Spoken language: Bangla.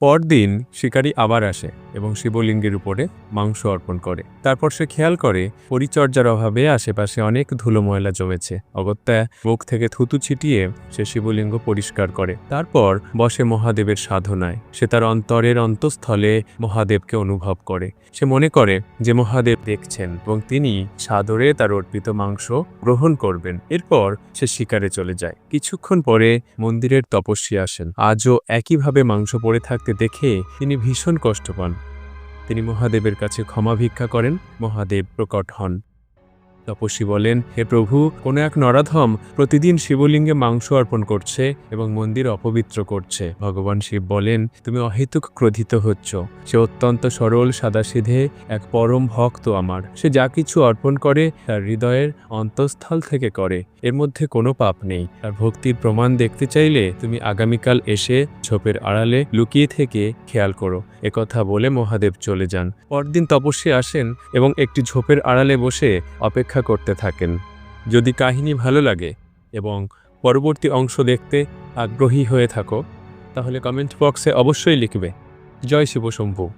পরদিন শিকারী আবার আসে। এবং শিবলিঙ্গের উপরে মাংস অর্পণ করে। তারপর সে খেয়াল করে, পরিচর্যার অভাবে আশেপাশে অনেক ধুলো ময়লা জমেছে। অগত্যা মুখ থেকে থুতু ছিটিয়ে সে শিবলিঙ্গ পরিষ্কার করে। তারপর বসে মহাদেবের সাধনায়। সে তার অন্তরের অন্তঃস্থলে মহাদেবকে অনুভব করে। সে মনে করে যে মহাদেব দেখছেন এবং তিনি সাদরে তার অর্পিত মাংস গ্রহণ করবেন। এরপর সে শিকারে চলে যায়। কিছুক্ষণ পরে মন্দিরের তপস্বী আসেন। আজও একইভাবে মাংস পড়ে থাকতে দেখে তিনি ভীষণ কষ্ট পান। তিনি মহাদেবের কাছে ক্ষমা ভিক্ষা করেন মহাদেব প্রকট হন। তপস্বী বলেন, হে প্রভু, কোনো এক নরাধম প্রতিদিন শিবলিঙ্গে মাংস অর্পণ করছে এবং মন্দির অপবিত্র করছে। ভগবান শিব বলেন, তুমি অহেতুক ক্রোধিত হচ্ছ। সে অত্যন্ত সরল, সাদাসিধে, এক পরম ভক্ত আমার। সে যা কিছু অর্পণ করে, তার হৃদয়ের অন্তঃস্থল থেকে করে। এর মধ্যে কোনো পাপ নেই। তার ভক্তির প্রমাণ দেখতে চাইলে তুমি আগামীকাল এসে ঝোপের আড়ালে লুকিয়ে থেকে খেয়াল করো। একথা বলে মহাদেব চলে যান। পরদিন তপস্বী আসেন এবং একটি ঝোপের আড়ালে বসে অপেক্ষা করতে থাকেন। যদি কাহিনী ভালো লাগে এবং পরবর্তী অংশ দেখতে আগ্রহী হয়ে থাকো, তাহলে কমেন্ট বক্সে অবশ্যই লিখবে, জয় শিব শম্ভু